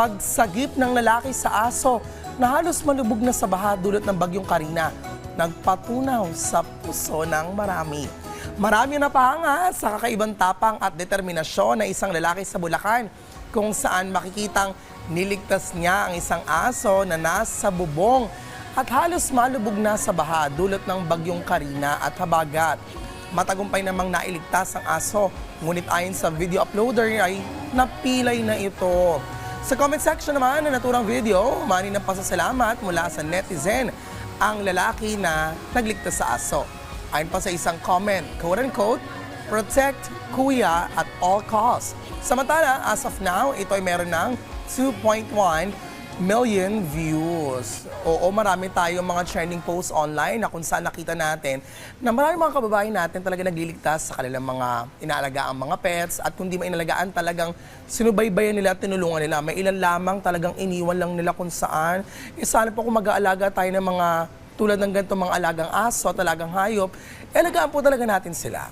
pagsagip ng lalaki sa aso na halos malubog na sa baha dulot ng bagyong Karina. Nagpatunaw sa puso ng marami. Marami na pahanga sa kakaibang tapang at determinasyon na isang lalaki sa Bulacan kung saan makikitang niligtas niya ang isang aso na nasa bubong at halos malubog na sa baha dulot ng bagyong Karina at habagat. Matagumpay namang nailigtas ang aso, ngunit ayon sa video uploader ay napilay na ito. Sa comment section naman na naturang video, mani ng pasasalamat mula sa netizen ang lalaki na nagligtas sa aso. Ayon pa sa isang comment, quote-unquote, protect kuya at all costs. Samantala, as of now, ito ay meron ng 2.1 million views. Oo, marami tayong mga trending posts online na kung saan nakita natin na marami mga kababayan natin talaga nagliligtas sa kanilang mga inaalagaang mga pets at kung di mainalagaan talagang sinubaybayan nila at tinulungan nila. May ilan lamang talagang iniwan lang nila kung saan. Eh, sana po kung mag-aalaga tayo ng mga tulad ng ganitong mga alagang aso, talagang hayop, eh, alagaan po talaga natin sila.